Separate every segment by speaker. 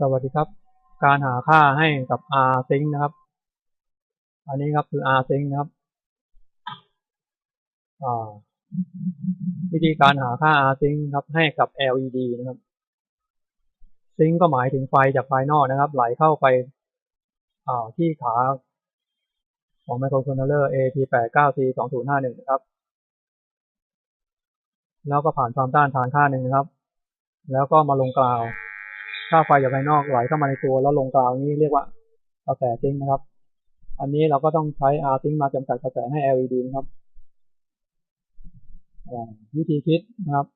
Speaker 1: สวัสดีครับ การหาค่าให้กับ R sync นะครับ อันนี้ครับคือ R sync นะครับวิธีการหาค่า R sync ครับให้กับ LED นะครับ sync ก็หมายถึงไฟจากภายนอกนะครับ ไหลเข้าไปที่ขาของ microcontroller AT89C2051 นะครับ แล้วก็ผ่านความต้านทานค่าหนึ่งนะครับ แล้วก็มาลงกราว ถ้าไฟจากภายนอกไหลเข้ามาในตัวแล้วลงกลางนี้เรียกว่ากระแสซิงนะครับ อันนี้เราก็ต้องใช้ R ซิงมาจำกัดกระแสให้ LED นะครับวิธีคิดนะครับ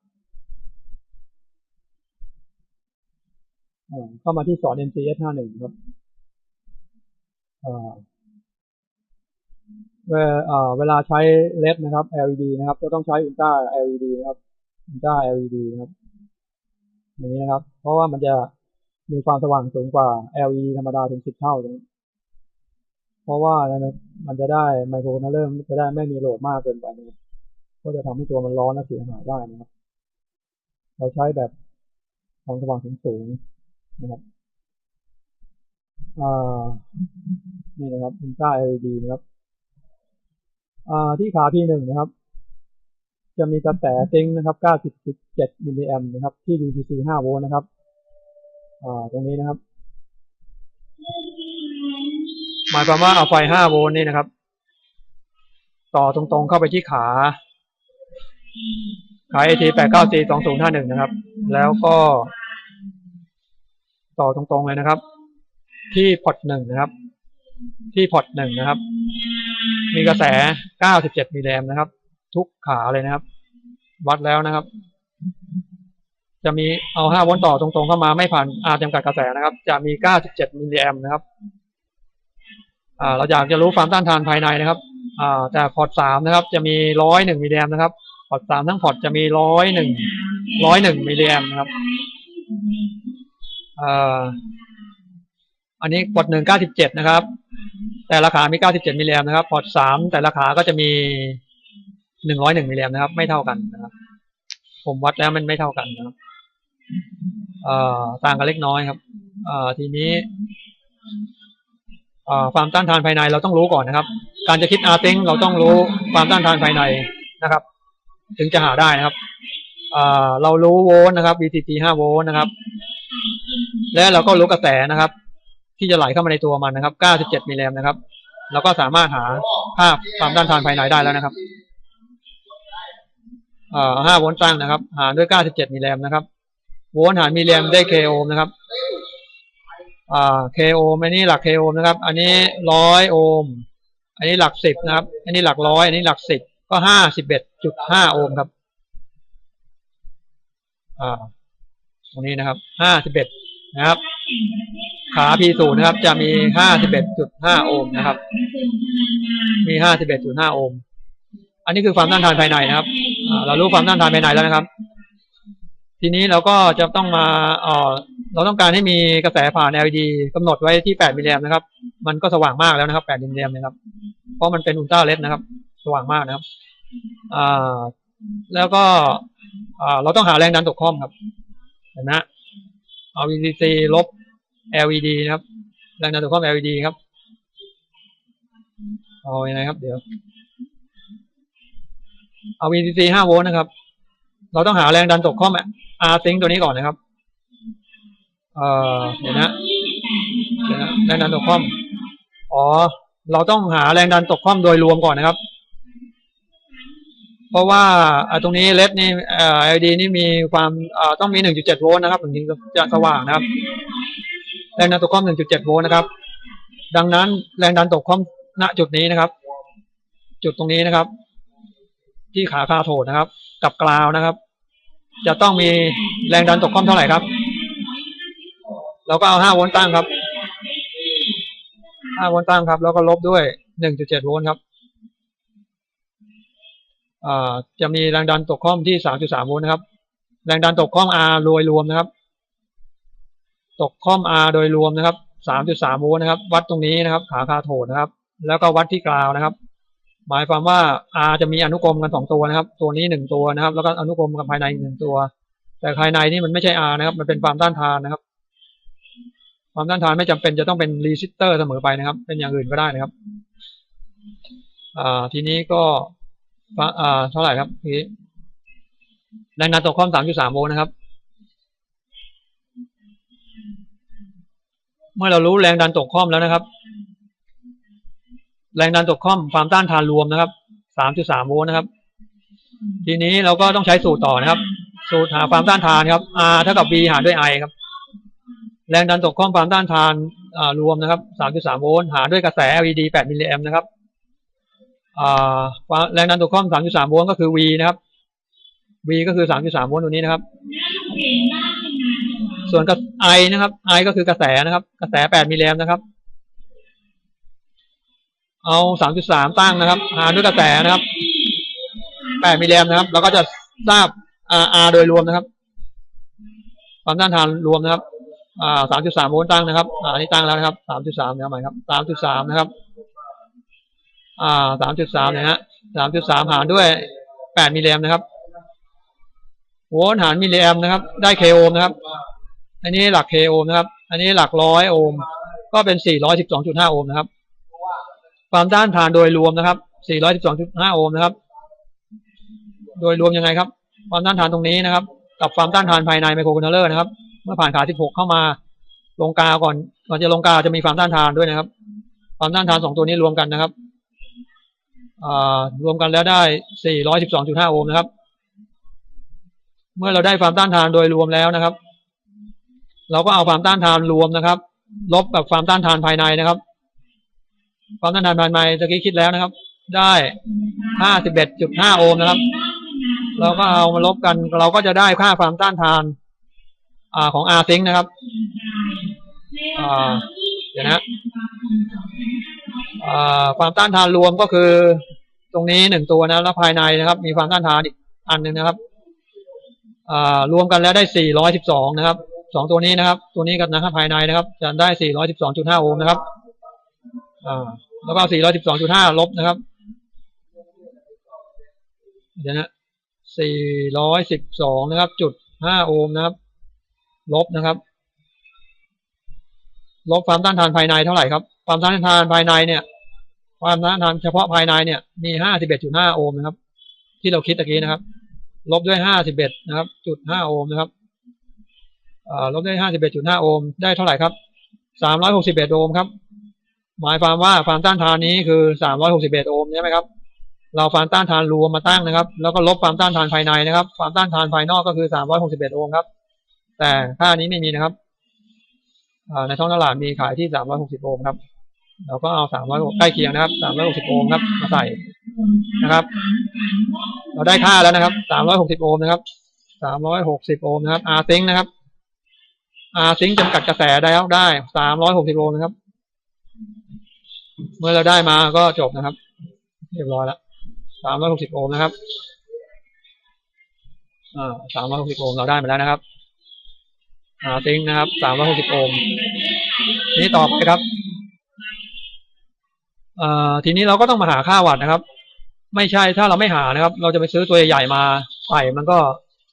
Speaker 1: เข้ามาที่สอน MCS 51ครับเวลาใช้เลดนะครับ LED นะครับ จะต้องใช้อุลตร้า LED นะครับอุลตร้า LED นะครับอย่างนี้นะครับ เพราะว่ามันจะ มีความสว่างสูงกว่า LED ธรรมดาถึงสิบเท่าเลยเพราะว่ามันจะได้ไมโครนาเริ่มจะได้ไม่มีโหลดมากเกินไปนะครับก็จะทำให้ตัวมันร้อนและเสียหายได้นะครับ เราใช้แบบความสว่างสูงสูงนะครับอ่านี่นะครับอุลตร้า LED นะครับที่ขาที่หนึ่งนะครับ จะมีกระแสซิงนะครับ 90.7 มิลลิแอมนะครับ ที่ VCC 5 โวลต์นะครับ ตรงนี้นะครับ หมายความว่าเอาไฟห้าโวลต์นี่นะครับ ต่อตรงๆเข้าไปที่ขา ขา AT แปดเก้าสี่สองศูนย์ห้าหนึ่งนะครับ แล้วก็ ต่อตรงๆเลยนะครับ ที่พอร์ตหนึ่งนะครับ ที่พอร์ตหนึ่งนะครับ มีกระแสเก้าสิบเจ็ดมิลลิแอมนะครับ ทุกขาเลยนะครับ วัดแล้วนะครับ จะมีเอา 5 โวลต์ต่อตรงๆ เข้ามาไม่ผ่านอาจำกัดกระแสนะครับ จะมี 97 มิลลิแอมนะครับเราอยากจะรู้ความต้านทานภายในนะครับแต่พอร์ต3นะครับ จะมี 101 มิลลิแอมนะครับ พอร์ต3ทั้งพอร์ตจะมี 101 101 มิลลิแอมนะครับอันนี้พอร์ต1 97นะครับ แต่ราคามี97มิลลิแอมนะครับ พอร์ต3แต่ราคาก็จะมี101มิลลิแอมนะครับ ไม่เท่ากันนะครับ ผมวัดแล้วมันไม่เท่ากันนะครับ ต่างกันเล็กน้อยครับทีนี้ความต้านทานภายในเราต้องรู้ก่อนนะครับ การจะคิดอาร์ติงเราต้องรู้ความต้านทานภายในนะครับ ถึงจะหาได้นะครับเรารู้โวลต์นะครับ VCT 5โวลต์นะครับ และเราก็รู้กระแสนะครับ ที่จะไหลเข้ามาในตัวมันนะครับ 97มิลลิแอมนะครับ เราก็สามารถหาค่าความต้านทานภายในได้แล้วนะครับ5โวลต์ตั้งนะครับ หารด้วย 97มิลลิแอมนะครับ โวลต์หารมิลลิแอมได้เคโอห์มนะครับอ่าเคโอห์มอันนี้หลักเคโอห์มนะครับ อันนี้ร้อยโอห์มอันนี้หลักสิบนะครับ อันนี้หลักร้อยอันนี้หลักสิบก็ห้าสิบเอ็ดจุดห้าโอห์มครับอ่าตรงนี้นะครับห้าสิบเอ็ดนะครับ ขาพีศูนย์นะครับ จะมีห้าสิบเอ็ดจุดห้าโอห์มนะครับ มีห้าสิบเอ็ดจุดห้าโอห์มอันนี้คือความต้านทานภายในนะครับเรารู้ความต้านทานภายในแล้วนะครับ ทีนี้เราก็จะต้องมาเออเราต้องการให้มีกระแสผ่าน LED กำหนดไว้ที่ 8 มิลลิแอมนะครับ มันก็สว่างมากแล้วนะครับ 8 มิลลิแอมนะครับ เพราะมันเป็นอุลตร้าเลดนะครับ สว่างมากนะครับอ่าแล้วก็อ่าเราต้องหาแรงดันตกคอมครับเห็นไหมเอา VCC ลบ LED นะครับ แรงดันตกคอม LED ครับ เอาอยังไงครับ เดี๋ยว เอา VCC 5 โวลต์นะครับ เราต้องหาแรงดันตกคอม อาร์ซิงตัวนี้ก่อนนะครับ เอ่อเดี๋ยวนะเดี๋ยวนะแรงดันตกคอมอ๋อ เราต้องหาแรงดันตกคอมโดยรวมก่อนนะครับ เพราะว่าตรงนี้เลดนี่เอ่อ LED นี่มีความเอ่อต้องมี1.7โวลต์นะครับถึงจะสว่างนะครับ แรงดันตกคอม1.7โวลต์นะครับ ดังนั้นแรงดันตกคอมณจุดนี้นะครับ จุดตรงนี้นะครับ ที่ขาคาโถดนะครับ กับกราวนะครับ จะต้องมีแรงดันตกค่อมเท่าไหร่ครับ เราก็เอาห้าโวลต์ตั้งครับห้าโวลต์ตั้งครับ แล้วก็ลบด้วยหนึ่งจุดเจ็ดโวลต์ครับอ่าจะมีแรงดันตกค่อมที่สามจุดสามโวลต์นะครับ แรงดันตกค่อม R โดยรวมนะครับ ตกค่อม R โดยรวมนะครับสามจุดสามโวลต์นะครับ วัดตรงนี้นะครับ ขาคาโถนะครับ แล้วก็วัดที่กราวนะครับ หมายความว่า R จะมีอนุกรมกันสองตัวนะครับ ตัวนี้หนึ่งตัวนะครับ แล้วก็อนุกรมกับภายในหนึ่งตัว แต่ภายในนี่มันไม่ใช่ R นะครับ มันเป็นความต้านทานนะครับ ความต้านทานไม่จำเป็นจะต้องเป็นรีสิสเตอร์เสมอไปนะครับ เป็นอย่างอื่นก็ได้นะครับ อ่า ทีนี้ก็อ่าเท่าไหร่ครับทีนี้แรงดันตกข้อม3.3โวลต์นะครับ เมื่อเรารู้แรงดันตกข้อมแล้วนะครับ แรงดันตกข้อมความต้านทานรวมนะครับ3.3โวลต์นะครับ ทีนี้เราก็ต้องใช้สูตรต่อนะครับ สูตรหาความต้านทานครับ R เท่ากับ V หารด้วย I ครับ แรงดันตกข้อมความต้านทานรวมนะครับ3.3โวลต์หารด้วยกระแส LED 8มิลลิแอมป์นะครับแรงดันตกข้อม3.3โวลต์ก็คือ V นะครับ V ก็คือ3.3โวลต์ตัวนี้นะครับ ส่วนกับ I นะครับ I ก็คือกระแสนะครับ กระแส8มิลลิแอมป์นะครับ เอา3.3ตั้งนะครับหารด้วยกระแสนะครับ8มิลลิแอมนะครับ แล้วก็จะทราบ R โดยรวมนะครับ ความต้านทานรวมนะครับ อ่า3.3โวลต์ตั้งนะครับ อ่านี่ตั้งแล้วนะครับ3.3เนี่ยใหม่ครับ3.3นะครับ อ่า3.3เนี่ยฮะ3.3หารด้วย8มิลลิแอมนะครับโวลต์หารมิลลิแอมนะครับ ได้เคโอห์มนะครับ อันนี้หลักเคโอห์มนะครับ อันนี้หลักร้อยโอห์มก็เป็น412.5โอห์มนะครับ ความต้านทานโดยรวมนะครับ 412.5 โอห์มนะครับ โดยรวมยังไงครับ ความต้านทานตรงนี้นะครับ กับความต้านทานภายในไมโครคอนโทรลเลอร์นะครับ เมื่อผ่านขา 16 เข้ามาลงกาก่อน ก่อนจะลงกาจะมีความต้านทานด้วยนะครับ ความต้านทานสองตัวนี้รวมกันนะครับอ่ารวมกันแล้วได้ 412.5 โอห์มนะครับ เมื่อเราได้ความต้านทานโดยรวมแล้วนะครับ เราก็เอาความต้านทานรวมนะครับ ลบกับความต้านทานภายในนะครับ ความต้านทานภายในตะกี้คิดแล้วนะครับ ได้51.5โอห์มนะครับ เราก็เอามาลบกัน เราก็จะได้ค่าความต้านทาน อ่าของ R sync นะครับ อ่า เดี๋ยวนะอ่าความต้านทานรวมก็คือ ตรงนี้หนึ่งตัวนะแล้วภายในนะครับ มีความต้านทานอีกอันหนึ่งนะครับ อ่ารวมกันแล้วได้412นะครับสองตัวนี้นะครับ ตัวนี้กับนะครับภายในนะครับ จะได้412.5โอห์มนะครับ แล้วก็412.5ลบนะครับ เดี๋ยวนะ412นะครับ จุด5โอห์มนะครับ ลบนะครับ ลบความต้านทานภายในเท่าไหร่ครับ ความต้านทานภายในเนี่ย ความต้านทานเฉพาะภายในเนี่ย มี51.5โอห์มนะครับ ที่เราคิดตะกี้นะครับ ลบด้วย51นะครับ จุด5โอห์มนะครับอ่าลบด้วย51.5โอห์มได้เท่าไหร่ครับ361โอห์มครับ หมายความว่าความต้านทานนี้คือ361โอห์มใช่ไหมครับ เราความต้านทานรวมมาตั้งนะครับ แล้วก็ลบความต้านทานภายในนะครับ ความต้านทานภายนอกก็คือ361โอห์มครับ แต่ค่านี้ไม่มีนะครับในท้องตลาดมีขายที่360โอห์มครับ เราก็เอา300ใกล้เคียงนะครับ360โอห์มครับ มาใส่นะครับ เราได้ค่าแล้วนะครับ360โอห์มนะครับ360โอห์มนะครับ R sync นะครับ R sync จำกัดกระแสได้แล้วได้360โอห์มนะครับ เมื่อเราได้มาก็จบนะครับ เรียบร้อยแล้ว360โอห์มนะครับอ่า360โอห์มเราได้มาแล้วนะครับหาซิงนะครับสามร้อยหกสิบโอห์มนี้ต่อไปครับอ่อทีนี้เราก็ต้องมาหาค่าวัตต์นะครับ ไม่ใช่ถ้าเราไม่หานะครับ เราจะไปซื้อตัวใหญ่ๆมาใส่มันก็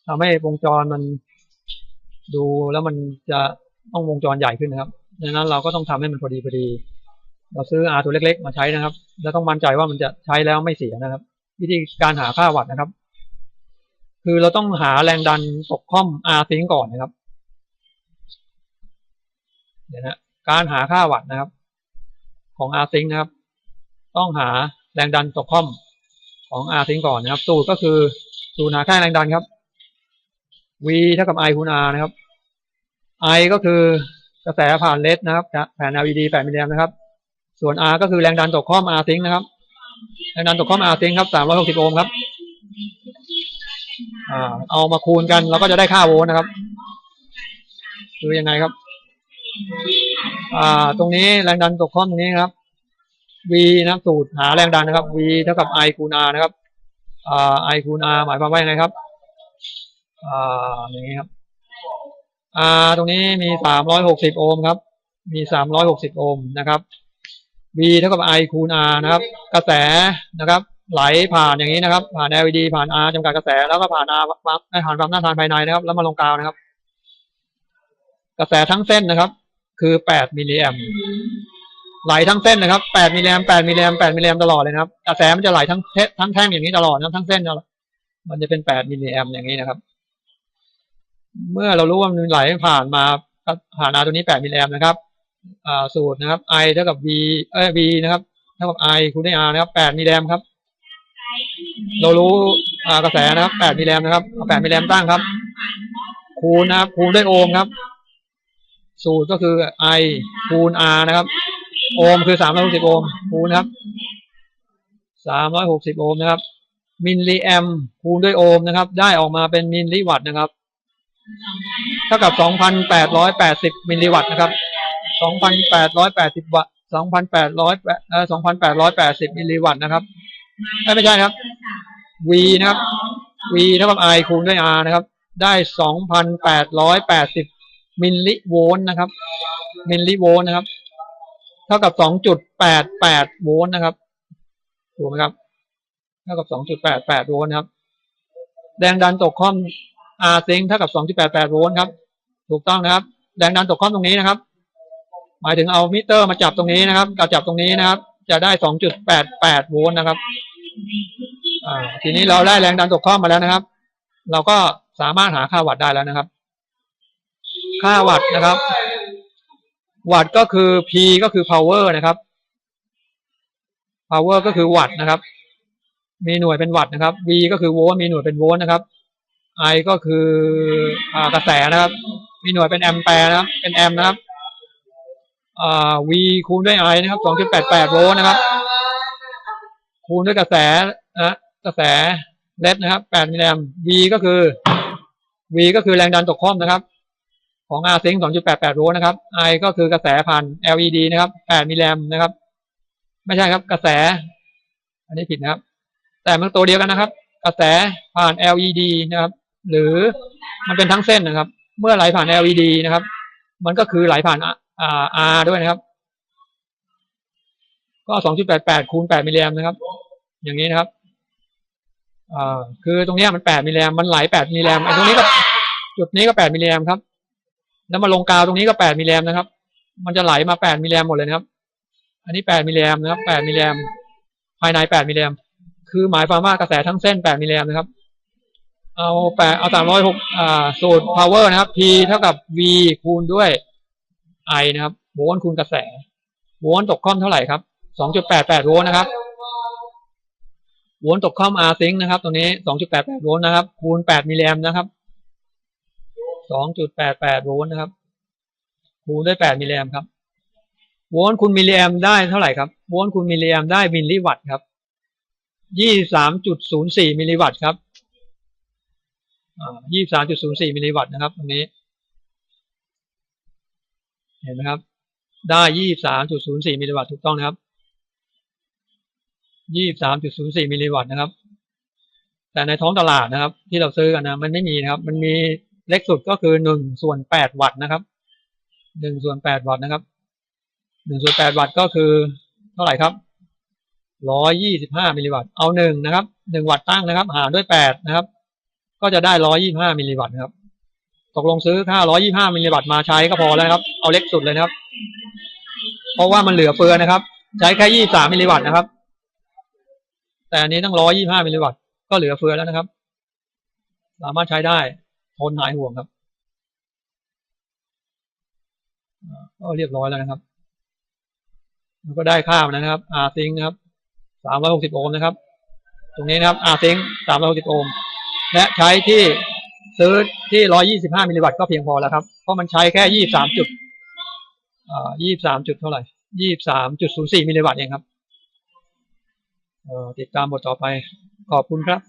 Speaker 1: ทำให้วงจรมันดูแล้วมันจะต้องวงจรใหญ่ขึ้นนะครับดังนั้นเราก็ต้องทำให้มันพอดีพอดี เราซื้ออาตัวเล็ก ๆ มาใช้นะครับ แล้วต้องมั่นใจว่ามันจะใช้แล้วไม่เสียนะครับ วิธีการหาค่าวัตต์นะครับ คือเราต้องหาแรงดันตกข้อม R ซิงก่อนนะครับเดี๋ยวนะการหาค่าวัตต์นะครับ ของ R sync นะครับ ต้องหาแรงดันตกข้อมของ R sync ก่อนนะครับ สูตรก็คือสูตรหาค่าแรงดันครับ V เท่ากับ I คูณ R นะครับ I ก็คือกระแสผ่านเลสนะครับ แผ่น LED 8มิลลิแอมป์นะครับ ส่วน R ก็คือแรงดันตกข้อม R sync นะครับ แรงดันตกข้อม R sync ครับ360โอห์มครับ อ่า เอามาคูณกันเราก็จะได้ค่าโวลต์นะครับ คือยังไงครับ อ่า ตรงนี้แรงดันตกข้อมตรงนี้ครับ V นะสูตรหาแรงดันนะครับ V เท่ากับ I คูณ R นะครับ อ่า I คูณ R หมายความว่ายังไงครับ อ่า อย่างนี้ครับ R ตรงนี้มีสามร้อยหกสิบโอห์มครับ มีสามร้อยหกสิบโอห์มนะครับ V เท่ากับ I คูณ R นะครับ กระแสนะครับ ไหลผ่านอย่างนี้นะครับ ผ่าน LED ผ่าน R จำกัดกระแสแล้วก็ผ่าน R ผ่านความต้านทานภายในนะครับ แล้วมาลงกาวนะครับ กระแสทั้งเส้นนะครับ คือแปดมิลลิแอมไหลทั้งเส้นนะครับแปดมิลลิแอมแปดมิลลิแอมแปดมิลลิแอมตลอดเลยนะครับ กระแสมันจะไหลทั้งเททั้งแท่งอย่างนี้ตลอดนะครับทั้งเส้นมันจะเป็นแปดมิลลิแอมอย่างนี้นะครับ เมื่อเรารู้ว่ามันไหลผ่านมาผ่านอาตัวนี้แปดมิลลิแอมนะครับ สูตรนะครับ I เท่ากับ V เอ้ย V นะครับเท่ากับ I คูณด้วย R นะครับแปดมิลลิแอมครับ เรารู้กระแสนะครับแปดมิลลิแอมนะครับเอาแปดมิลลิแอมตั้งครับ คูณนะครับ คูณด้วยโอห์มครับ สูตรก็คือ I คูณ R นะครับ โอห์มคือสามร้อยหกสิบโอห์มคูณนะครับสามร้อยหกสิบโอห์มนะครับ มิลลิแอมคูณด้วยโอห์มนะครับ ได้ออกมาเป็นมิลลิวัตต์นะครับ เท่ากับสองพันแปดร้อยแปดสิบมิลลิวัตต์นะครับ สองพันแปดร้อยแปดสิบวัตต์สองพันแปดร้อยเอ่อสองพันแปดร้อยแปดสิบมิลลิวัตต์นะครับไม่ไม่ใช่ครับ V นะครับ V เท่ากับ I คูณด้วย R นะครับ ได้สองพันแปดร้อยแปดสิบมิลลิโวลต์นะครับ มิลลิโวลต์นะครับ เท่ากับสองจุดแปดแปดโวลต์นะครับถูกไหมครับ เท่ากับสองจุดแปดแปดโวลต์นะครับ แรงดันตกข้อม R เซิงเท่ากับสองจุดแปดแปดโวลต์ครับ ถูกต้องนะครับ แรงดันตกข้อมตรงนี้นะครับ มายถึงเอามิเตอร์มาจับตรงนี้นะครับกับจับตรงนี้นะครับ จะได้สองจุดแปดแปดโวลต์นะครับทีนี้เราได้แรงดันตกข้อมาแล้วนะครับ เราก็สามารถหาค่าวัตต์ได้แล้วนะครับ ค่าวัตต์นะครับ วัตต์ก็คือ P ก็คือ power นะครับ power ก็คือวัตต์นะครับ มีหน่วยเป็นวัตต์นะครับ V ก็คือโวลต์มีหน่วยเป็นโวลต์นะครับ I ก็คืออกระแสนะครับ มีหน่วยเป็นแอมแปร์นะครับ เป็นแอมนะครับ V คูณด้วย I นะครับ 2.88 โวลต์นะครับ คูณด้วยกระแสนะกระแสเลดนะครับ 8 มิลลิแอม V ก็คือ V ก็คือแรงดันตกข้อมนะครับ ของ R ซิง2.88 โวลต์นะครับ I ก็คือกระแสผ่าน LED นะครับ 8 มิลลิแอมนะครับ ไม่ใช่ครับ กระแส อันนี้ผิดนะครับ แต่มันตัวเดียวกันนะครับ กระแสผ่าน LED นะครับ หรือมันเป็นทั้งเส้นนะครับ เมื่อไหลผ่าน LED นะครับ มันก็คือไหลผ่าน R ด้วยนะครับ ก็ 2.88 คูณ 8 มิลลิแอมนะครับ อย่างนี้นะครับอ่าคือตรงนี้มัน 8 มิลลิแอมมันไหล 8 มิลลิแอมไอ้ตรงนี้ก็จุดนี้ก็ 8 มิลลิแอมครับ แล้วมาลงกาวตรงนี้ก็ 8 มิลลิแอมนะครับ มันจะไหลมา 8 มิลลิแอมหมดเลยนะครับ อันนี้ 8 มิลลิแอมนะครับ 8 มิลลิแอมภายใน 8 มิลลิแอมคือหมายความว่ากระแสทั้งเส้น 8 มิลลิแอมนะครับเอาแปดเอาสามร้อยหกอ่าสูตร power นะครับ P เท่ากับ V คูณด้วย I นะครับ โวลต์คูณกระแส โวลต์ตกข้อมเท่าไหร่ครับ 2.88 โวลต์นะครับ โวลต์ตกข้อม R ซิงนะครับ ตรงนี้ 2.88 โวลต์นะครับ คูณ 8 มิลลิแอมนะครับ 2.88 โวลต์นะครับ คูณด้วย 8 มิลลิแอมครับ โวลต์คูณมิลลิแอมได้เท่าไหร่ครับ โวลต์คูณมิลลิแอมได้มิลลิวัตต์ครับ 23.04 มิลลิวัตต์ครับอ่า23.04 มิลลิวัตต์นะครับ ตรงนี้ เห็นไหมครับ ได้23.04มิลลิวัตต์ถูกต้องนะครับ23.04มิลลิวัตต์นะครับ แต่ในท้องตลาดนะครับ ที่เราซื้อกันนะมันไม่มีนะครับ มันมีเล็กสุดก็คือ1ส่วน8วัตต์นะครับ1ส่วน8วัตต์นะครับ1ส่วน8วัตต์ก็คือเท่าไหร่ครับ125มิลลิวัตต์เอา1นะครับ1วัตต์ตั้งนะครับ หารด้วย8นะครับ ก็จะได้125มิลลิวัตต์นะครับ ตกลงซื้อค่า125มิลลิวัตต์มาใช้ก็พอแล้วครับ เอาเล็กสุดเลยนะครับ เพราะว่ามันเหลือเฟือนะครับ ใช้แค่23มิลลิวัตต์นะครับ แต่อันนี้ต้อง125มิลลิวัตต์ก็เหลือเฟือแล้วนะครับ สามารถใช้ได้ทนหายห่วงครับก็เรียบร้อยแล้วนะครับแล้วก็ได้ค่ามานะครับ R ซิงนะครับ360 โอห์มนะครับ ตรงนี้นะครับ R ซิง360 โอห์ม และใช้ที่ ซื้อที่125มิลลิวัตต์ก็เพียงพอแล้วครับ เพราะมันใช้แค่23จุดอ่า23จุดเท่าไหร่23.04มิลลิวัตต์เองครับอ่อติดตามบทต่อไป ขอบคุณครับ